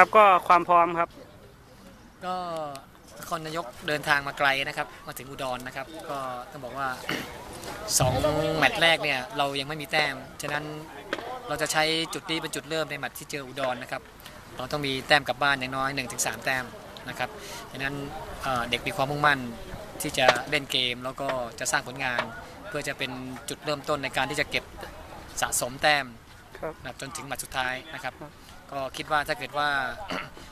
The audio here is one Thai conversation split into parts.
ครับก็ความพร้อมครับ ก็นครนายกเดินทางมาไกลนะครับ มาถึงอุดรนะครับ ก็ต้องบอกว่า 2 แมตช์แรกเนี่ยเรายังไม่มีแต้ม ฉะนั้นเราจะใช้จุดนี้เป็นจุดเริ่มในแมตช์ที่เจออุดรนะครับ เราต้องมีแต้มกลับบ้านอย่างน้อย 1-3 แต้มนะครับ ฉะนั้นเเด็กมีความมุ่งมั่นที่จะเล่นเกมแล้วก็จะสร้างผลงาน เพื่อจะเป็นจุดเริ่มต้นในการที่จะเก็บสะสมแต้ม นะครับจนถึงแมตช์สุดท้ายนะครับครับ ก็คิดว่าถ้าเกิดว่า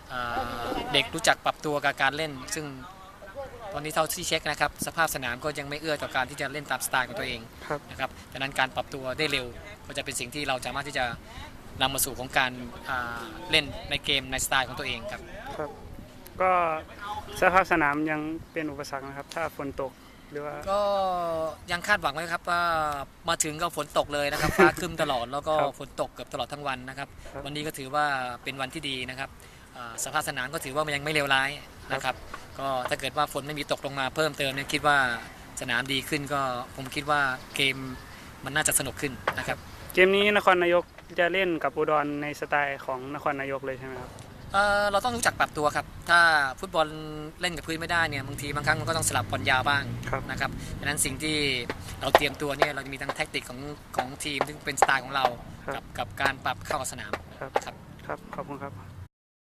เอ่อเด็กรู้จักปรับตัวกับการเล่น ซึ่งตอนนี้เท่าที่เช็คนะครับสภาพสนามก็ยังไม่เอื้อต่อการที่จะเล่นตามสไตล์ของตัวเองครับนะครับดังนั้นการปรับตัวได้เร็วก็จะเป็นสิ่งที่เราสามารถที่จะนำมาสู่ของการอ่าเล่นในเกมในสไตล์ของตัวเองครับครับ ก็สภาพสนามยังเป็นอุปสรรคนะครับ ถ้าฝนตก หรือว่า ก็ยังคาดหวังไว้ครับว่ามาถึงก็ฝนตกเลยนะครับ ฟ้าครึ้มตลอดแล้วก็ครับฝนตกเกือบตลอดทั้งวันนะครับ ครับวันนี้ก็ถือว่าเป็นวันที่ดีนะครับอ่าสภาพสนามก็ถือว่ามันยังไม่เลวร้ายนะครับ ก็ถ้าเกิดว่าฝนไม่มีตกลงมาเพิ่มเติมเนี่ยคิดว่าสนามดีขึ้นก็ผมคิดว่าเกมมันน่าจะสนุกขึ้นนะครับ เกมนี้นครนายกจะเล่นกับอุดรในสไตล์ของนครนายกเลยใช่ไหมครับ เอ่อเราต้องรู้จักปรับตัวครับ ถ้าฟุตบอลเล่นกับพื้นไม่ได้เนี่ยบางทีบางครั้งมันก็ต้องสลับบอลยาวบ้างครับนะครับดังนั้นสิ่งที่เราเตรียมตัวเนี่ยเราจะมีทั้งแท็กติกของของทีมซึ่งเป็นสไตล์ของเราครับกับกับการปรับเข้ากับสนามครับครับครับขอบคุณครับ